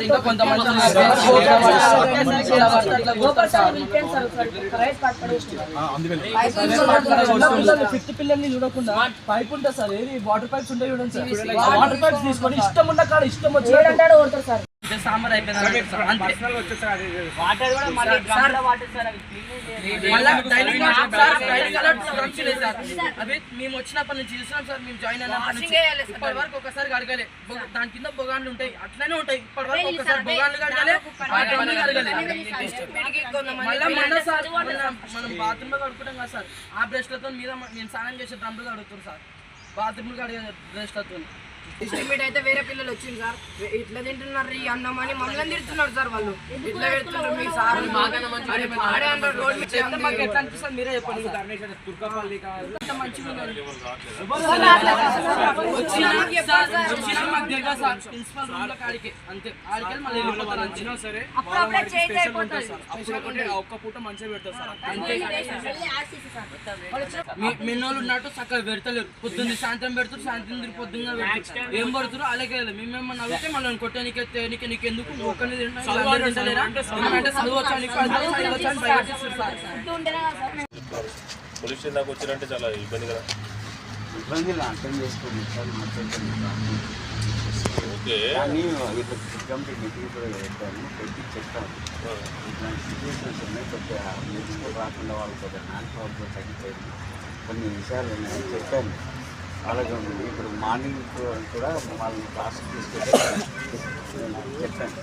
ఇంకా కొంతమంది ఫిఫ్త్ పిల్లల్ని చూడకుండా పైప్ ఉంటుంది సార్ ఏది వాటర్ పైప్స్ ఉంటాయి చూడండి సార్. వాటర్ పైప్స్ తీసుకొని ఇష్టం ఉన్న కాడ ఇష్టం వచ్చి ఇంకా సాంబార్ అయిపోయింది సార్. అంతే. మళ్ళా dining hall sir, dining hall drums ఉన్నాయి సార్. అవి మేము వచ్చినప్పటి నుంచి చూస్తున్నాం సార్ మేము జాయిన్ అయినప్పటి ఇప్పటి వరకు ఒకసారి కడగలే. బొగ- దాని కింద బొగాన్లు ఉంటాయి. అట్లనే ఉంటాయి. ఇప్పటి వరకు ఒకసారి బొగాన్లు కడగలే. మళ్ళా సార్ మనం బాత్రూమ్లో కడుకుంటాం కదా సార్. ఆ బ్రష్లతో మీద మేము స్నానం చేసే డ్రమ్లు కడుగుతారు సార్. బాత్రూమ్ కడిగే బ్రష్లతో. ఎస్టిమేట్ అయితే వేరే పిల్లలు వచ్చింది సార్. ఇట్లా తింటున్నారు ఈ అన్నం అని మమ్మల్ని తిడుతున్నారు సార్ వాళ్ళు. ఇట్లా పెడుతున్నారు మీ సార్. అరే ఆడే అన్నారు రోడ్ మీద. మాకు ఎట్లా అనిపిస్తుంది మీరే చెప్పండి. ప్రిన్సిపల్ రూమ్లో కాడికి అంతే. ఆడికి మళ్ళీ వెళ్ళిపోతారు. సరే. ఒక్క పూట మంచిగా పెడతారు సార్. అంతే. మీ- మిన్నోళ్ళు ఉన్నట్టు చక్కగా పెడతలేరు. పొద్దున్న సాయంత్రం పెడుతురు సాయంత్రం పొద్దున్న పెడుతురు. ఏం పడుతురు అలాగే మేమేమన్నా అడిగితే మళ్ళీ కొట్టే నీకే నీకు నీకు ఎందుకు? నువ్వు సార్. పోలీస్ స్టేషన్ దాకా వచ్చారంటే చాలా ఇబ్బంది కదా. ఇబ్బందులు అర్థం చేసుకోండి. Sir okay. కానీ ఇట్లా కంప్లీట్ మీటింగ్ కూడా పెట్టాను పెట్టి చెప్తాను. ఇట్లాంటి సిచ్యువేషన్స్ ఉన్నాయి కొద్దిగా నెక్స్ట్ రాకుండా వాళ్ళు కొద్దిగా నాన్ పవర్తో తగ్గిపోయింది. కొన్ని విషయాలు నేను చెప్పాను. అలాగే ఉంది. ఇప్పుడు మార్నింగ్ కూడా వాళ్ళని క్లాస్కి తీసుకెళ్ళి చెప్పాను